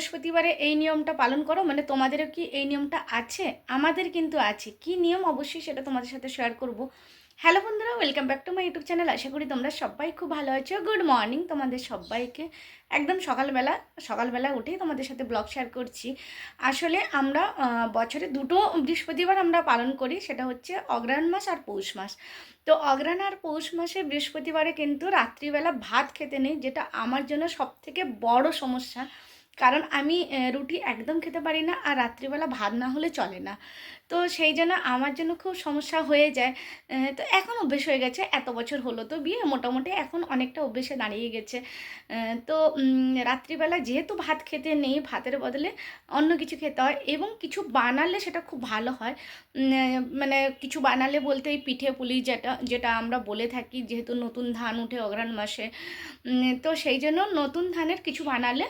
বৃহস্পতিবারে এই নিয়মটা পালন করো মানে তোমাদেরও কি এই নিয়মটা আছে? আমাদের কিন্তু আছে। কি নিয়ম? অবশ্যই সেটা তোমাদের সাথে শেয়ার করব। হ্যালো বন্ধুরা welcome back to my YouTube channel আশা করি তোমরা সবাই খুব ভালো আছো। গুড মর্নিং তোমাদের সবাইকে। একদম সকালবেলা সকালবেলা উঠেই তোমাদের সাথে ব্লগ শেয়ার করছি। আসলে আমরা বছরে দুটো বৃহস্পতিবার আমরা পালন করি, সেটা হচ্ছে অগ্রহায়ণ মাস আর পৌষ মাস। তো অগ্রহায়ণ আর পৌষ মাসে বৃহস্পতিবারে কিন্তু রাত্রিবেলা ভাত খেতে নেই, যেটা আমার জন্য সব থেকে বড় সমস্যা। কারণ আমি রুটি একদম খেতে পারি না আর রাত্রিবেলা ভাত না হলে চলে না। তো সেই জন্য আমার জন্য খুব সমস্যা হয়ে যায়। তো এখন অভ্যেস হয়ে গেছে, এত বছর হলো তো বিয়ে, মোটামুটি এখন অনেকটা অভ্যেসে দাঁড়িয়ে গেছে। তো রাত্রিবেলা যেহেতু ভাত খেতে নেই, ভাতের বদলে অন্য কিছু খেতে হয় এবং কিছু বানালে সেটা খুব ভালো হয়। মানে কিছু বানালে বলতে এই পিঠে পুলি যেটা যেটা আমরা বলে থাকি, যেহেতু নতুন ধান উঠে অগ্রহায়ণ মাসে। তো সেই জন্য নতুন ধানের কিছু বানালে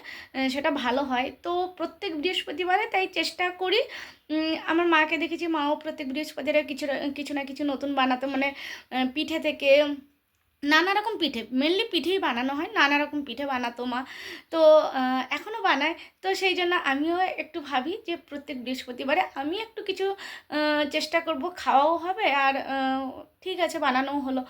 সেটা ভালো হয়। তো প্রত্যেক বৃহস্পতিবারে তাই চেষ্টা করি। আমার মাকে দেখেছি, মাও প্রত্যেক বৃহস্পতিবারে কিছু কিছু না কিছু নতুন বানাতো। মানে পিঠে থেকে নানা রকম পিঠে মেনলি পিঠেই বানানো হয়, নানা রকম পিঠে বানাতো মা। তো এখনও বানায়। তো সেই জন্য আমিও একটু ভাবি যে প্রত্যেক বৃহস্পতিবারে আমি একটু কিছু চেষ্টা করব, খাওয়াও হবে আর ঠিক আছে, বানানোও হলো।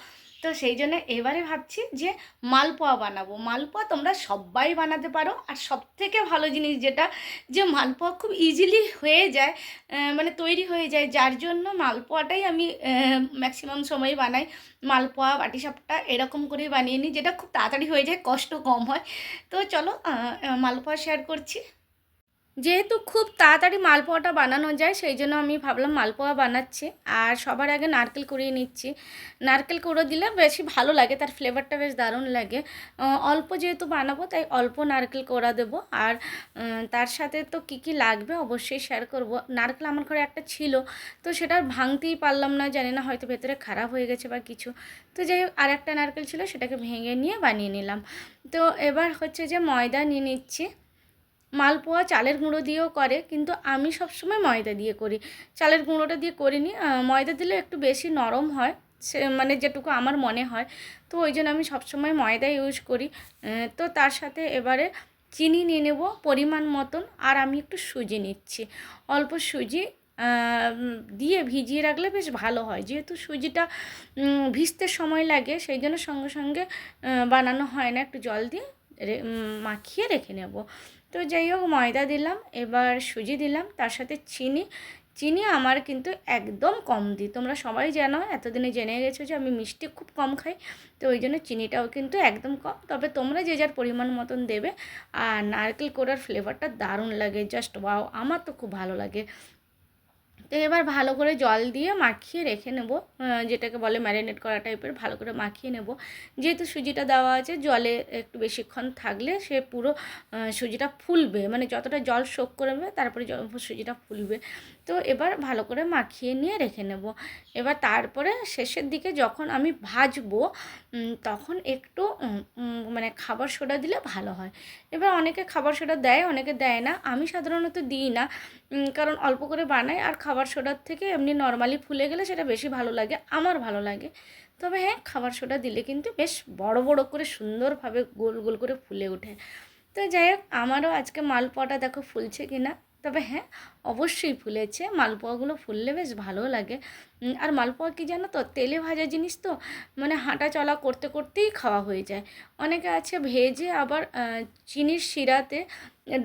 তো সেই জন্য এবারে ভাবছি যে মালপোয়া বানাবো। মালপোয়া তোমরা সবাই বানাতে পারো আর সব থেকে ভালো জিনিস যেটা যে মালপোয়া খুব ইজিলি হয়ে যায় মানে তৈরি হয়ে যায়, যার জন্য মালপোয়াটাই আমি ম্যাক্সিমাম সময় বানাই। মালপোয়া, বাটিসাপটা এরকম করেই বানিয়ে নিই, যেটা খুব তাড়াতাড়ি হয়ে যায়, কষ্ট কম হয়। তো চলো মালপোয়া শেয়ার করছি। যেহেতু খুব তাড়াতাড়ি মালপোয়াটা বানানো যায়, সেই জন্য আমি ভাবলাম মালপোয়া বানাচ্ছি। আর সবার আগে নারকেল কুড়িয়ে নিচ্ছি। নারকেল কুড়ো দিলে বেশি ভালো লাগে, তার ফ্লেভারটা বেশ দারুণ লাগে। অল্প যেহেতু বানাবো, তাই অল্প নারকেল কোড়া দেবো। আর তার সাথে তো কী কী লাগবে অবশ্যই শেয়ার করব। নারকেল আমার ঘরে একটা ছিল, তো সেটা ভাঙতেই পারলাম না, জানি না হয়তো ভেতরে খারাপ হয়ে গেছে বা কিছু। তো যাই হোক আর একটা নারকেল ছিল, সেটাকে ভেঙে নিয়ে বানিয়ে নিলাম। তো এবার হচ্ছে যে ময়দা নিয়ে নিচ্ছি। মালপোয়া চালের গুঁড়ো দিয়েও করে, কিন্তু আমি সবসময় ময়দা দিয়ে করি। চালের গুঁড়োটা দিয়ে করিনি ময়দা দিলে একটু বেশি নরম হয়, সে মানে যেটুকু আমার মনে হয়। তো ওই জন্য আমি সবসময় ময়দা ইউজ করি। তো তার সাথে এবারে চিনি নিয়ে নেব পরিমাণ মতন, আর আমি একটু সুজি নিচ্ছি। অল্প সুজি দিয়ে ভিজিয়ে রাখলে বেশ ভালো হয়। যেহেতু সুজিটা ভিজতে সময় লাগে, সেই জন্য সঙ্গে সঙ্গে বানানো হয় না, একটু জল দিয়ে মাখিয়ে রেখে নেব। তো যাই হোক, ময়দা দিলাম, এবার সুজি দিলাম, তার সাথে চিনি। চিনি আমার কিন্তু একদম কম দিই। তোমরা সবাই জানো, এতদিনে জেনে গেছো যে আমি মিষ্টি খুব কম খাই, তো ওই জন্য চিনিটাও কিন্তু একদম কম। তবে তোমরা যে যার পরিমাণ মতন দেবে, আর নারকেল কোড়ার ফ্লেভারটা দারুণ লাগে জাস্ট ওয়াও আমার তো খুব ভালো লাগে। তো এবার ভালো করে জল দিয়ে মাখিয়ে রেখে নেব যেটাকে বলে ম্যারিনেট করা টাইপের ভালো করে মাখিয়ে নেব। যেহেতু সুজিটা দেওয়া আছে, জলে একটু বেশিক্ষণ থাকলে সে পুরো সুজিটা ফুলবে। মানে যতটা জল শোক করবে তারপরে সুজিটা ফুলবে। তো এবার ভালো করে মাখিয়ে নিয়ে রেখে নেব। এবার তারপরে শেষের দিকে যখন আমি ভাজবো তখন একটু মানে খাবার সোডা দিলে ভালো হয়। এবার অনেকে খাবার সোডা দেয়, অনেকে দেয় না। আমি সাধারণত দিই না কারণ অল্প করে বানাই আর খাবার সোডার থেকে এমনি নর্মালি ফুলে গেলে সেটা বেশি ভালো লাগে, আমার ভালো লাগে। তবে হ্যাঁ খাবার সোডা দিলে কিন্তু বেশ বড় বড় করে সুন্দরভাবে গোল গোল করে ফুলে ওঠে। তো যাই হোক, আমারও আজকে মালপোয়াটা দেখো ফুলছে কি না তবে হ্যাঁ অবশ্যই ফুলেছে। মালপোয়াগুলো ফুললে বেশ ভালো লাগে। আর মালপোয়া কি জানো তো, তেলে ভাজা জিনিস তো মানে হাঁটা চলা করতে করতেই খাওয়া হয়ে যায়। অনেকে আছে ভেজে আবার চিনির শিরাতে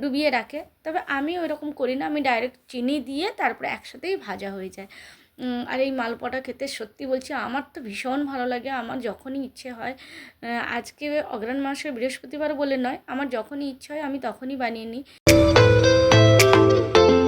ডুবিয়ে রাখে। তবে আমি ওই রকম করি না, আমি ডাইরেক্ট চিনি দিয়ে তারপরে একসাথেই ভাজা হয়ে যায়। আর এই মালপোয়াটা খেতে সত্যি বলছি, আমার তো ভীষণ ভালো লাগে। আমার যখনই ইচ্ছে হয় আজকে অগ্রাণ মাসের বৃহস্পতিবার বলে নয়, আমার যখনই ইচ্ছে হয় আমি তখনই বানিয়ে নিই। Música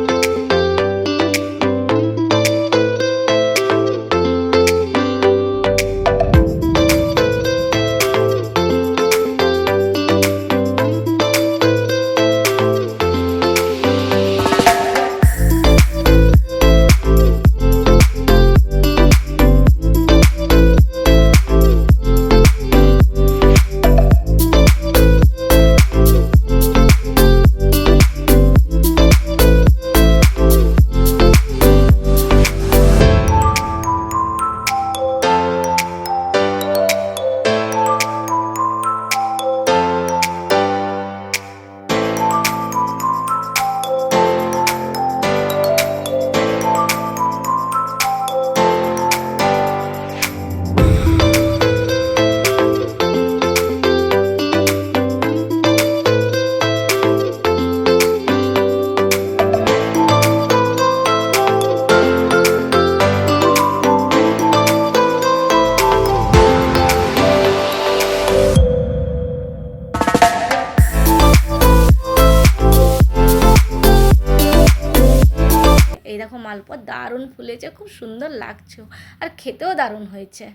মালপোয়া দারুণ ফুলেছে, খুব সুন্দর লাগছে। আর খেতেও দারুণ হয়েছে।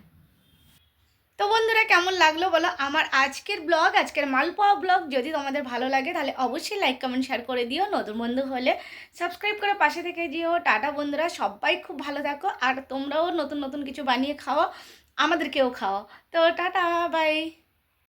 তো বন্ধুরা, কেমন লাগল বলো? আমার আজকের ব্লগ আজকের মালপোয়া ব্লগ যদি তোমাদের ভালো লাগে, তাহলে অবশ্যই লাইক কমেন্ট শেয়ার করে দিও। নতুন বন্ধু হলে সাবস্ক্রাইব করে পাশে থেকে দিও টাটা বন্ধুরা, সবাই খুব ভালো থাকো। আর তোমরাও নতুন নতুন কিছু বানিয়ে খাওয়া আমাদেরকেও খাওয়া তো টাটা বাই